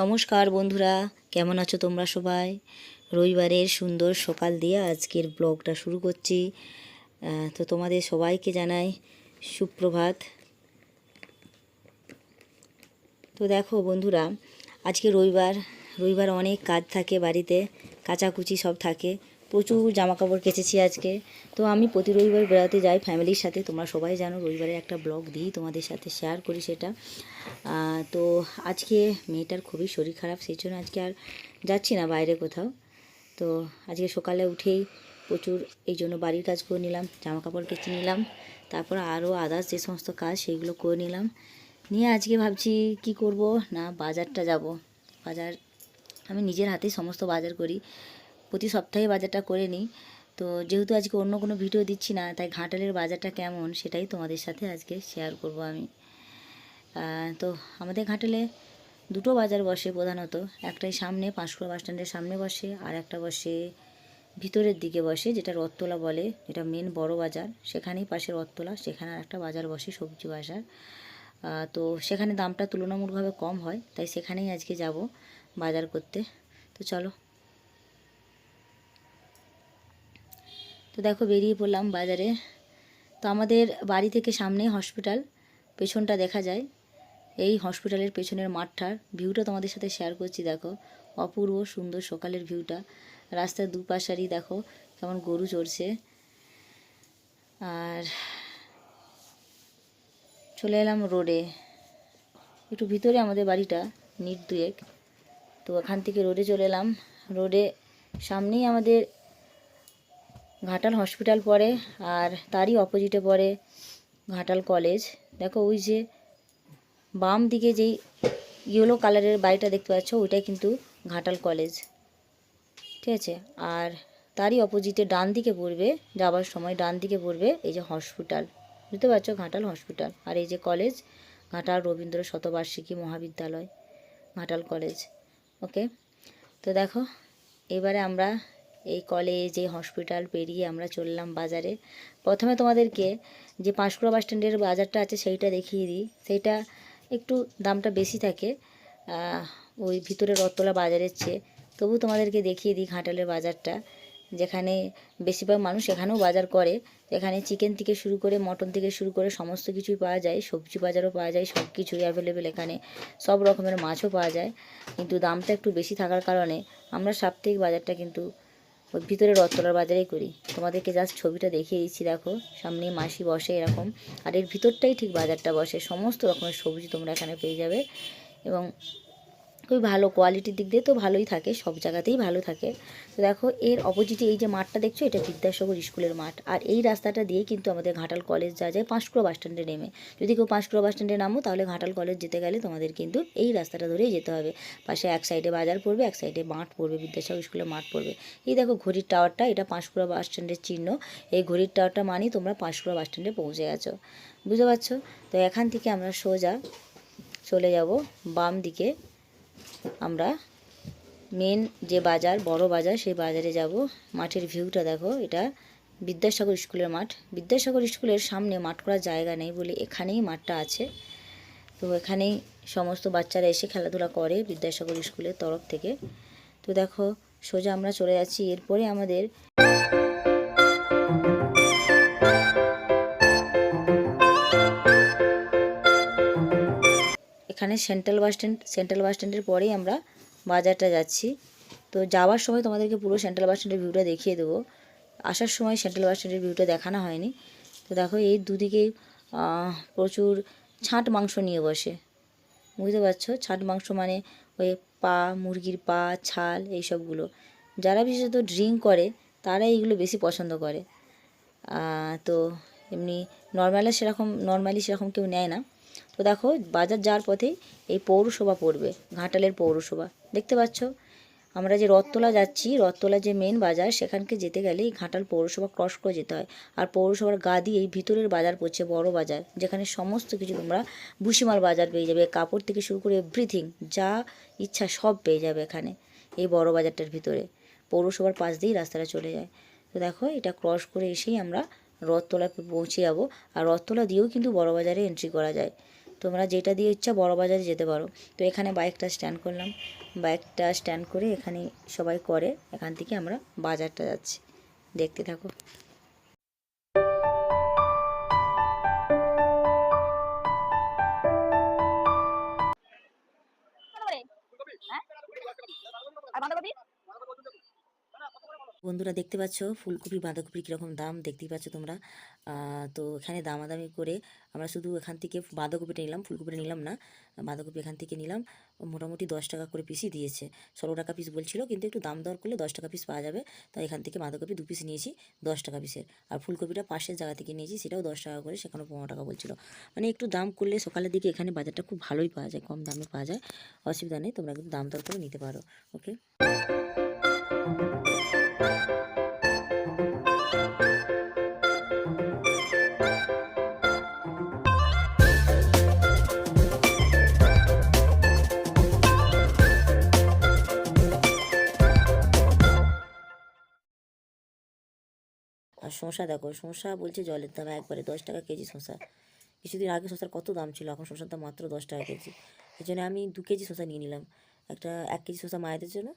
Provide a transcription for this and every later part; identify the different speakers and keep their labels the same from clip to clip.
Speaker 1: নমস্কার বন্ধুরা, কেমন আছো তোমরা সবাই? রবিবারের সুন্দর সকাল দিয়ে আজকের ব্লগটা শুরু করছি। তো তোমাদের সবাইকে জানাই সুপ্রভাত। তো দেখো বন্ধুরা, আজকে রবিবার রবিবার অনেক কাজ থাকে বাড়িতে, কাচাকুচি সব থাকে। প্রচুর জামা কাপড় কেচেছি আজকে। তো আমি প্রতি রবিবার বেড়াতে যাই ফ্যামিলির সাথে, তোমরা সবাই জানো রবিবারে একটা ব্লগ দিই, তোমাদের সাথে শেয়ার করি সেটা। তো আজকে মেয়েটার খুবই শরীর খারাপ, সেই জন্য আজকে আর যাচ্ছি না বাইরে কোথাও। তো আজকে সকালে উঠেই প্রচুর এই জন্য বাড়ির কাজ করে নিলাম জামা কাপড় কেচে নিলাম, তারপর আরও আদার্স যে সমস্ত কাজ সেইগুলো করে নিলাম। নিয়ে আজকে ভাবছি কি করব? না, বাজারটা যাব। বাজার, আমি নিজের হাতেই সমস্ত বাজার করি। প্রতি সপ্তাহে বাজারটা করে নিই। তো যেহেতু আজকে অন্য কোনো ভিডিও দিচ্ছি না, তাই ঘাটালের বাজারটা কেমন সেটাই তোমাদের সাথে আজকে শেয়ার করব আমি। তো আমাদের ঘাটালে দুটো বাজার বসে প্রধানত। একটাই সামনে পাঁশকুড়া বাস স্ট্যান্ডের সামনে বসে, আর একটা বসে ভিতরের দিকে বসে, যেটা রথতলা বলে, যেটা মেন বড় বাজার। সেখানেই পাশে রথতলা, সেখানে আর একটা বাজার বসে সবজি বাজার। তো সেখানে দামটা তুলনামূলকভাবে কম হয়, তাই সেখানেই আজকে যাব বাজার করতে। তো চলো তো দেখো বেরিয়ে পড়লাম বাজারে। তো আমাদের বাড়ি থেকে সামনে হসপিটাল পেছনটা দেখা যায়। এই হসপিটালের পেছনের মাঠটার ভিউটা তোমাদের সাথে শেয়ার করছি, দেখো। অপূর্ব সুন্দর সকালের ভিউটা রাস্তার দুপাশারই দেখো কেমন গরু চড়ছে। আর চলে এলাম রোডে একটু ভিতরে আমাদের বাড়িটা, নিট দুয়েক। তো এখান থেকে রোডে চলে এলাম। রোডে সামনেই আমাদের ঘাটাল হসপিটাল পড়ে আর তারই অপোজিটে পড়ে ঘাটাল কলেজ দেখো ওই যে বাম দিকে যেই ইয়েলো কালারের বাড়িটা দেখতে পাচ্ছ, ওইটাই কিন্তু ঘাটাল কলেজ ঠিক আছে? আর তারই অপোজিটে ডান দিকে পড়বে, যাবার সময় ডান দিকে পড়বে এই যে হসপিটাল বুঝতে পারছ? ঘাটাল হসপিটাল আর এই যে কলেজ ঘাটাল রবীন্দ্র শতবার্ষিকী মহাবিদ্যালয়, ঘাটাল কলেজ ওকে তো দেখো, এবারে আমরা এই কলেজ এই হসপিটাল পেরিয়ে আমরা চললাম বাজারে। প্রথমে তোমাদেরকে যে পাঁশকুড়া বাস স্ট্যান্ডের বাজারটা আছে সেইটা দেখিয়ে দিই। সেইটা একটু দামটা বেশি থাকে ওই ভিতরে রথতলা বাজারের চেয়ে। তবু তোমাদেরকে দেখিয়ে দিই ঘাটালের বাজারটা, যেখানে বেশিরভাগ মানুষ এখানেও বাজার করে। এখানে চিকেন থেকে শুরু করে মটন থেকে শুরু করে সমস্ত কিছুই পাওয়া যায়। সবজি বাজারও পাওয়া যায় সব কিছুই অ্যাভেলেবেল এখানে। সব রকমের মাছও পাওয়া যায়। কিন্তু দামটা একটু বেশি থাকার কারণে আমরা সাপ্তাহিক বাজারটা কিন্তু ভিতরে রথতলার বাজারে করি। তোমাদেরকে জাস্ট ছবিটা দেখিয়ে দিচ্ছি, দেখো। সামনে মাসি বসে এরকম। আর এর ভিতরটাই ঠিক বাজারটা বসে। সমস্ত রকমের সবজি তোমরা এখানে পেয়ে যাবে। এবং খুবই ভালো কোয়ালিটির দিক দিয়ে তো ভালোই থাকে, সব জায়গাতেই ভালো থাকে। তো দেখো, এর অপোজিটে এই যে মাঠটা দেখছ, এটা বিদ্যাসাগর স্কুলের মাঠ। আর এই রাস্তাটা দিয়ে কিন্তু আমাদের ঘাটাল কলেজ যাওয়া যায়, পাঁশকুড়া বাস স্ট্যান্ডে নেমে। যদি কেউ পাঁশকুড়া বাস স্ট্যান্ডে নামো, তাহলে ঘাটাল কলেজ যেতে গেলে তোমাদের কিন্তু এই রাস্তাটা ধরেই যেতে হবে। পাশে এক সাইডে বাজার পড়বে, এক সাইডে মাঠ পড়বে, বিদ্যাসাগর স্কুলের মাঠ পড়বে। এই দেখো ঘড়ির টাওয়ারটা এটা পাঁশকুড়া বাস স্ট্যান্ডের চিহ্ন। এই ঘড়ির টাওয়ারটা মানেই তোমরা পাঁশকুড়া বাস স্ট্যান্ডে পৌঁছে গেছো। বুঝতে পারছ? তো এখান থেকে আমরা সোজা চলে যাব বাম দিকে আমরা মেন যে বাজার, বড় বাজার, সেই বাজারে যাব। মাঠের ভিউটা দেখো, এটা বিদ্যাসাগর স্কুলের মাঠ। বিদ্যাসাগর স্কুলের সামনে মাঠ করার জায়গা নেই বলে এখানেই মাঠটা আছে। তো এখানেই সমস্ত বাচ্চারা এসে খেলাধুলা করে বিদ্যাসাগর স্কুলের তরফ থেকে। তো দেখো, সোজা আমরা চলে যাচ্ছি। এরপরে আমাদের এখানে central bus stand central bus স্ট্যান্ডের পরেই আমরা বাজারটা যাচ্ছি। তো যাওয়ার সময় তোমাদেরকে পুরো সেন্ট্রাল বাস স্ট্যান্ডের ভিউটা দেখিয়ে দেবো। আসার সময় সেন্ট্রাল বাস স্ট্যান্ডের ভিউটা দেখানো হয়নি। তো দেখো এই দুদিকে প্রচুর ছাঁট মাংস নিয়ে বসে। বুঝতে পারছ? ছাট মাংস মানে ওই পা, মুরগির পা, ছাল, এইসবগুলো। যারা বিশেষত ড্রিঙ্ক করে, তারা এইগুলো বেশি পছন্দ করে। তো এমনি নর্মালে সেরকম নর্মালি সেরকম কেউ নেয় না। তো দেখো, বাজার যাওয়ার পথেই এই পৌরসভা পড়বে, ঘাটালের পৌরসভা। দেখতে পাচ্ছ? আমরা যে রথতলা যাচ্ছি, রথতলা যে মেন বাজার, সেখানকে যেতে গেলে ঘাটাল পৌরসভা ক্রস করে যেতে হয়। আর পৌরসভার গা দিয়েই ভিতরের বাজার পড়ছে বড় বাজার, যেখানে সমস্ত কিছু তোমরা ভুসিমাল বাজার পেয়ে যাবে, কাপড় থেকে শুরু করে এভরিথিং যা ইচ্ছা সব পেয়ে যাবে এখানে, এই বড় বাজারটার ভিতরে। পৌরসভার পাশ দিয়েই রাস্তাটা চলে যায়। তো দেখো, এটা ক্রস করে এসেই আমরা রথতলা পৌঁছে যাব। আর রথতলা দিয়েও কিন্তু বড় বাজারে এন্ট্রি করা যায়। তোমরা যেটা দিয়ে ইচ্ছা বড় বাজারে যেতে পারো। তো এখানে বাইকটা স্ট্যান্ড করলাম। বাইকটা স্ট্যান্ড করে এখানে সবাই করে। এখান থেকে আমরা বাজারটা যাচ্ছি। দেখতে থাকো। বন্ধুরা দেখতে পাচ্ছ ফুলকপি বাঁধাকপির কীরকম দাম দেখতেই পাচ্ছ তোমরা। তো এখানে দামাদামি করে আমরা শুধু এখান থেকে বাঁধাকপিটা নিলাম, ফুলকপিটা নিলাম না, বাঁধাকপি এখান থেকে নিলাম। মোটামুটি দশ টাকা করে পিসই দিয়েছে। ষোলো টাকা পিস বলছিল, কিন্তু একটু দাম দর করলে দশ টাকা পিস পাওয়া যাবে। তাই এখান থেকে বাঁধাকপি দু পিস নিয়েছি, দশ টাকা পিসের আর ফুলকপিটা পাশের জায়গা থেকে নিয়েছি, সেটাও দশ টাকা করে, সেখানেও পনেরো টাকা বলছিল। মানে একটু দাম করলে সকালের দিকে এখানে বাজারটা খুব ভালোই পাওয়া যায়, কম দামে পাওয়া যায়। অসুবিধা নেই, তোমরা কিন্তু দাম দর করে নিতে পারো ওকে আর শসা দেখো, শসা বলছে জলের দাম একবারে দশ টাকা কেজি শসা। কিছুদিন আগে শসার কত দাম ছিল, এখন শসার দাম মাত্র দশ টাকা কেজি। এই জন্য আমি দু কেজি শসা নিয়ে নিলাম। একটা, এক কেজি শসা মায়েদের জন্য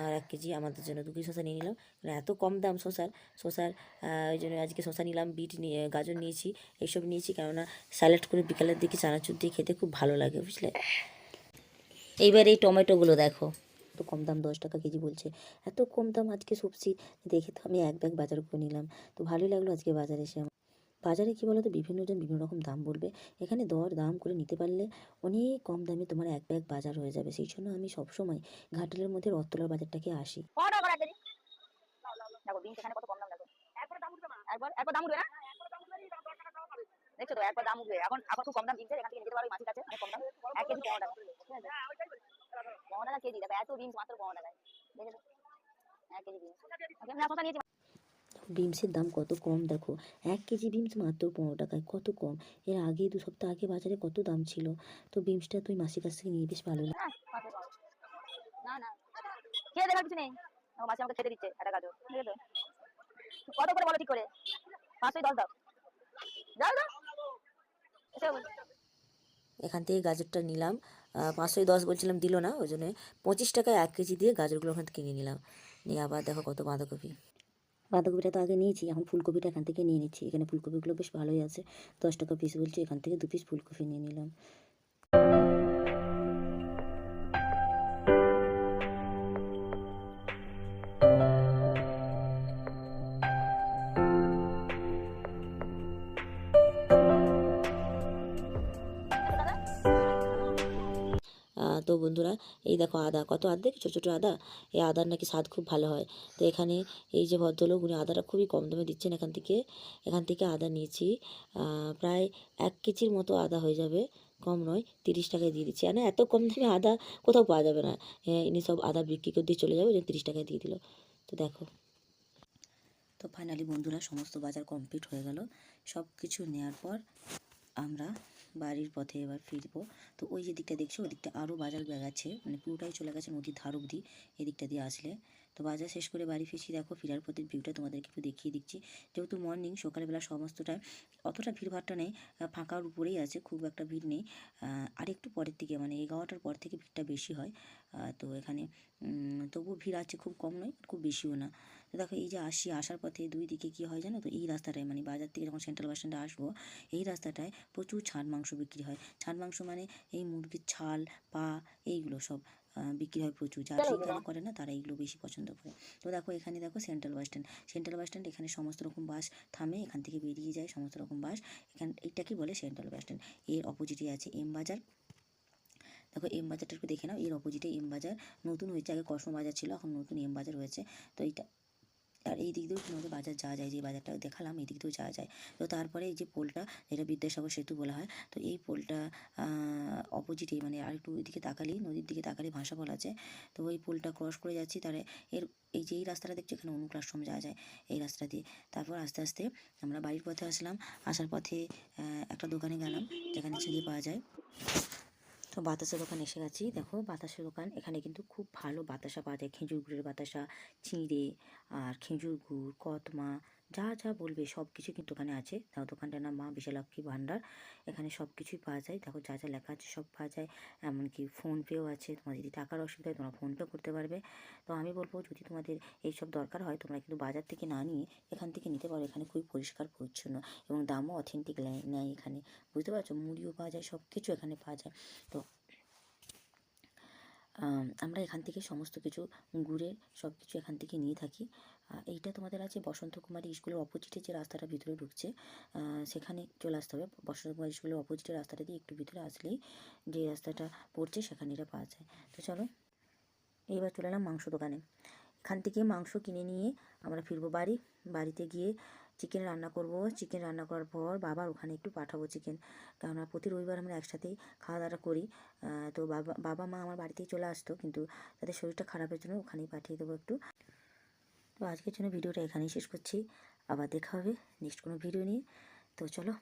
Speaker 1: আর এক কেজি আমাদের জন্য দু কেজি শসা নিয়ে নিলাম। মানে এত কম দাম শসার শসার ওই জন্য আজকে শসা নিলাম, বিট নিয়ে, গাজর নিয়েছি, এইসব নিয়েছি। কেননা স্যালাড করে বিকালের দিকে চানাচুর দিয়ে খেতে খুব ভালো লাগে, বুঝলে? এইবার এই টমেটোগুলো দেখো। তো কম দাম দশ টাকা কেজি বলছে। এত কম দাম আজকে সবজি। দেখে তো আমি এক ব্যাগ বাজার করে নিলাম। তো ভালোই লাগল আজকে বাজারে এসে আমার। বাজারে কী বলো তো বিভিন্ন জন বিভিন্ন রকম দাম বলবে। এখানে দর দাম করে নিতে পারলে অনেক কম দামে তোমার এক ব্যাগ বাজার হয়ে যাবে। সেই জন্য আমি সবসময় ঘাটালের মধ্যে রথতলার বাজারটাকে আসি।
Speaker 2: কত টাকা করে কেজি দেখো বিনস এখানে কত কম দাম দেখো। একবার একবার দাম উঠবে না? দেখছ তো? একবার দাম উঠবে। এখন এখন খুব কম দাম বিনসের। এখান থেকে নিতে পারো মাছের কাছে। কম দাম। এক কেজি পনেরো টাকা ঠিক আছে পনেরো টাকা কেজি দেখো এত বিনস মাত্র পনেরো টাকায় দেখেছ এক কেজি বিনস না শসা নিয়েছি
Speaker 1: বিমসের দাম কত কম দেখো? এক কেজি বিমস মাত্র পনেরো টাকায় কত কম? এর আগে দু সপ্তাহ আগে বাজারে কত দাম ছিল? তো বিমসটা তুই মাসির কাছ থেকে নিয়ে বেশ ভালো।
Speaker 2: না না। খেয়ে দেখার কিছু নেই। ও মাসে আমাকে খেতে দিচ্ছে একটা গাজর। ঠিক আছে? কত করে বলো ঠিক করে? পাঁচশোই দশ দাও।
Speaker 1: এখান থেকে গাজরটা নিলাম। পাঁচশোই দশ বলছিলাম, দিল না, ওই জন্য পঁচিশ টাকায় এক কেজি দিয়ে গাজরগুলো ওখান থেকে কিনে নিলাম। নিয়ে আবার দেখো কত বাঁধাকপি। বাঁধাকপিটা তো আগে নিয়েছি, এখন ফুলকপিটা এখান থেকে নিয়ে নিচ্ছি। এখানে ফুলকপিগুলো বেশ ভালোই আছে। দশ টাকা পিস বলছি, এখান থেকে দু পিস ফুলকপি নিয়ে নিলাম। বন্ধুরা, এই দেখো আদা, কত আদা? ছোটো ছোটো আদা। এই আদার নাকি স্বাদ খুব ভালো হয়। তো এখানে এই যে ভদ্রলোক, উনি আদাটা খুবই কম দামে দিচ্ছেন এখান থেকে। এখান থেকে আদা নিয়েছি। প্রায় এক কেজির মতো আদা হয়ে যাবে। কম নয়, তিরিশ টাকায় দিয়ে দিচ্ছি। না, এত কম দামে আদা কোথাও পাওয়া যাবে না। ইনি সব আদা বিক্রি করে দিয়ে চলে যাবে জন্য তিরিশ টাকায় দিয়ে দিল। তো দেখো। তো ফাইনালি বন্ধুরা, সমস্ত বাজার কমপ্লিট হয়ে গেল। সব কিছু নেওয়ার পর আমরা বাড়ির পথে এবার ফিরবো। তো ওই যে দিকটা দেখছ, ওই দিকটা আরও বাজার ব্যাগ আছে মানে পুরোটাই চলে গেছে নদীর ধার অবধি এদিকটা দিয়ে আসলে। তো বাজার শেষ করে বাড়ি ফিরছি, দেখো ফেরার পথে ভিউটা তোমাদেরকে একটু দেখিয়ে দিচ্ছি। যেহেতু মর্নিং সকালবেলা সমস্তটাই অতটা ভিড়ভাড়টা নেই ফাঁকার উপরেই আছে, খুব একটা ভিড় নেই। আর একটু পরের দিকে মানে এগারোটার পর থেকে ভিড়টা বেশি হয়। তো এখানে তবুও ভিড় আছে, খুব কম নয়, খুব বেশিও না। দেখো এই যে আসি আসার পথে দুই দিকে কি হয় জানো তো? এই রাস্তাটায় মানে বাজার থেকে যখন সেন্ট্রাল বাস স্ট্যান্ডে আসব এই রাস্তাটায় প্রচুর ছাড় মাংস বিক্রি হয়। ছাড় মাংস মানে এই মুরগির ছাল পা এইগুলো সব বিক্রি হয় প্রচুর। যারা শিকারি করে না তারা এইগুলো বেশি পছন্দ করে। তো দেখো এখানে দেখো central bus stand central bus stand এখানে সমস্ত রকম বাস থামে এখান থেকে বেরিয়ে যায় সমস্ত রকম বাস এখান এইটাকে বলে সেন্ট্রাল বাস স্ট্যান্ড এর অপোজিটে আছে এম বাজার। দেখো এম বাজারটা একটু দেখে নাও। এর অপোজিটে এম বাজার। নতুন হয়েছে আগে কসমো বাজার ছিল এখন নতুন এম বাজার হয়েছে। তো এইটা আর এই দিক দিয়েও তোমাদের বাজার যাওয়া যায়? যে বাজারটা দেখালাম, এই দিক দিয়েও যাওয়া যায়। তো তারপরে এই যে পোলটা, যেটা বিদ্যাসাগর সেতু বলা হয়, তো এই পোলটা অপোজিটে মানে আর একটু ওইদিকে তাকালেই, নদীর দিকে তাকালে ভাষা বলা আছে তো ওই পোলটা ক্রস করে যাচ্ছি তারে এর, এই যে এই রাস্তাটা দেখছ এখানে অনু আশ্রম যাওয়া যায়, এই রাস্তা দিয়ে। তারপর আস্তে আস্তে আমরা বাড়ির পথে আসলাম। আসার পথে একটা দোকানে গেলাম, যেখানে চিড়ে পাওয়া যায়। তো বাতাসা দোকান এসে গেছি। দেখো বাতাসা দোকান। এখানে কিন্তু খুব ভালো বাতাসা পাওয়া যায়। খেজুর গুড়ের বাতাসা, চিঁড়ে আর খেজুর গুড়, কতমা যা যা বলবে সব কিছু কিন্তু ওখানে আছে। তাও দোকানটার নাম মা বিশালাক্ষী ভাণ্ডার এখানে সব কিছুই পাওয়া যায়। দেখো যা যা লেখা আছে সব পাওয়া যায়। এমনকি ফোনপেও আছে। তোমার যদি টাকার অসুবিধা হয় তোমরা ফোনপে করতে পারবে। তো আমি বলব যদি তোমাদের এইসব দরকার হয়, তোমরা কিন্তু বাজার থেকে না নিয়ে এখান থেকে নিতে পারো। এখানে খুবই পরিষ্কার, পরিচ্ছন্ন এবং দামও অথেন্টিক নেয় এখানে। বুঝতে পারছ? মুড়িও পাওয়া যায় সব কিছু এখানে পাওয়া যায়। তো আমরা এখান থেকে সমস্ত কিছু ঘুরে সব কিছু এখান থেকে নিয়ে থাকি। এইটা তোমাদের আছে বসন্ত কুমারী স্কুলের অপোজিটে যে রাস্তাটা ভিতরে ঢুকছে সেখানে চলে আসতে হবে। বসন্ত কুমারী স্কুলের অপোজিটে রাস্তাটা দিয়ে একটু ভিতরে আসলেই যে রাস্তাটা পড়ছে সেখানে এটা পাওয়া যায়। তো চলো, এইবার চলে এলাম মাংস দোকানে। এখান থেকে মাংস কিনে নিয়ে আমরা ফিরবো বাড়ি। বাড়িতে গিয়ে চিকেন রান্না করব চিকেন রান্না করার পর বাবার ওখানে একটু পাঠাবো চিকেন কেননা প্রতি রবিবার আমরা একসাথেই খাওয়া দাওয়া করি। তো বাবা বাবা, মা আমার বাড়িতেই চলে আসতো, কিন্তু তাদের শরীরটা খারাপের জন্য ওখানেই পাঠিয়ে দেবো একটু। তো আজকের জন্য ভিডিওটা এখানেই শেষ করছি। আবার দেখা হবে নেক্সট কোনো ভিডিও নিয়ে। তো চলো।